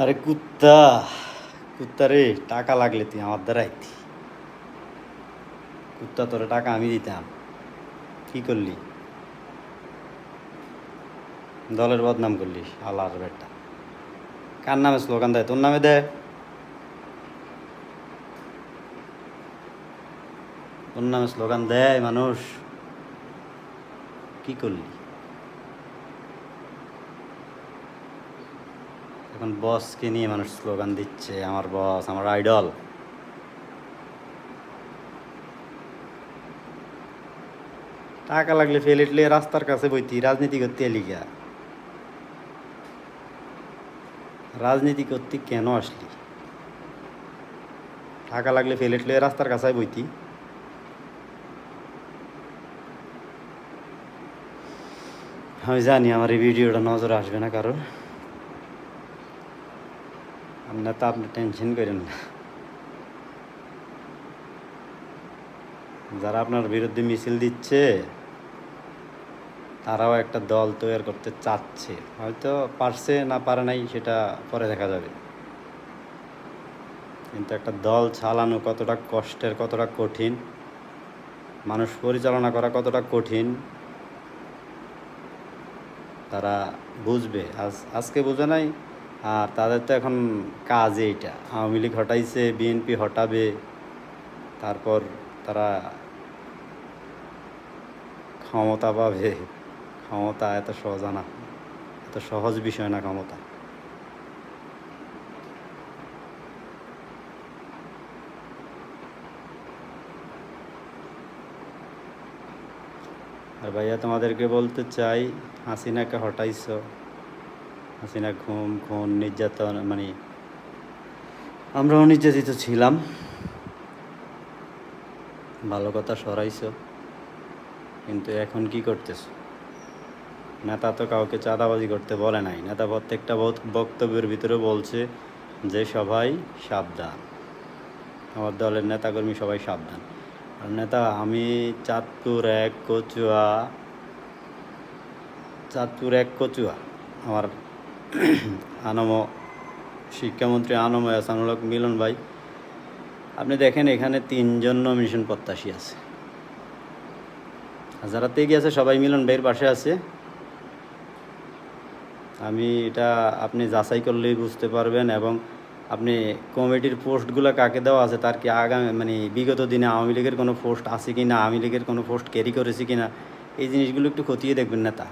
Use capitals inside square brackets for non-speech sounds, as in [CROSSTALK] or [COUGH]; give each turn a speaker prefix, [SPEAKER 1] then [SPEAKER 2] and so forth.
[SPEAKER 1] আরে কুত্তা কুত্তা রে, টাকা লাগলে তুই আমার দ্বারা আইতি। কুত্তা তোরে টাকা আমি দিতাম। কি করলি? দলের বদনাম করলি আল্লাহর বেটা কার নামে স্লোগান দেয়? তোর নামে দেয়? তোর নামে স্লোগান দেয় মানুষ। কি করলি? এখন বসকে নিয়ে মানুষ স্লোগান দিচ্ছে, আমার বস, আমার আইডল। টাকা লাগলে ফেলেটলে রাস্তার কাছে বইতি, রাজনীতি করতে এলিগা রাজনীতি করতে কেন আসলি? টাকা লাগলে ফেলেটলে রাস্তার কাছে বইতি। আমি জানি আমার এই ভিডিওটা নজরে আসবে না কারণ আপনার তো আপনি টেনশন করেন না। যারা আপনার বিরুদ্ধে মিছিল দিচ্ছে, তারাও একটা দল তৈরি করতে চাচ্ছে। হয়তো পারছে না পারে নাই, সেটা পরে দেখা যাবে। কিন্তু একটা দল চালানো কতটা কষ্টের, কতটা কঠিন, মানুষ পরিচালনা করা কতটা কঠিন, তারা বুঝবে। আজ আজকে বুঝে নাই আর তাদের তো এখন কাজ এইটা আওয়ামী লীগ হটাইছে, বিএনপি হটাবে, তারপর তারা ক্ষমতা পাবে। ক্ষমতা এত সহজ না, এত সহজ বিষয় না ক্ষমতা। আর ভাইয়া, তোমাদেরকে বলতে চাই, হাসিনাকে হটাইছো। হাসিনা ঘুম খুন, নির্যাতন মানে আমরাও নির্যাতিত ছিলাম। ভালো কথা সরাইছো, কিন্তু এখন কি করতেছো? নেতা তো কাউকে চাঁদাবাজি করতে বলে নাই। নেতা প্রত্যেকটা বক- বক্তব্যের ভিতরে বলছে যে সবাই সাবধান। আমার দলের নেতাকর্মী সবাই সাবধান। আর নেতা, আমি চাঁদপুর এক কচুয়া চাঁদপুর এক কচুয়া। আমার [COUGHS] আনম, শিক্ষামন্ত্রী আনম এসানুলক মিলন ভাই, আপনি দেখেন এখানে তিনজন নমিনেশন প্রত্যাশী আছে। যারা তেগি আছে, সবাই মিলন ভাইয়ের পাশে আছে। আমি এটা আপনি যাচাই করলেই বুঝতে পারবেন এবং আপনি কমিটির পোস্টগুলো কাকে দেওয়া আছে, তার কি আগামী মানে বিগত দিনে আওয়ামী লীগের কোনো পোস্ট আছে কি না আওয়ামী লীগের কোনো পোস্ট ক্যারি করেছে কি না এই জিনিসগুলো একটু খতিয়ে দেখবেন নেতা।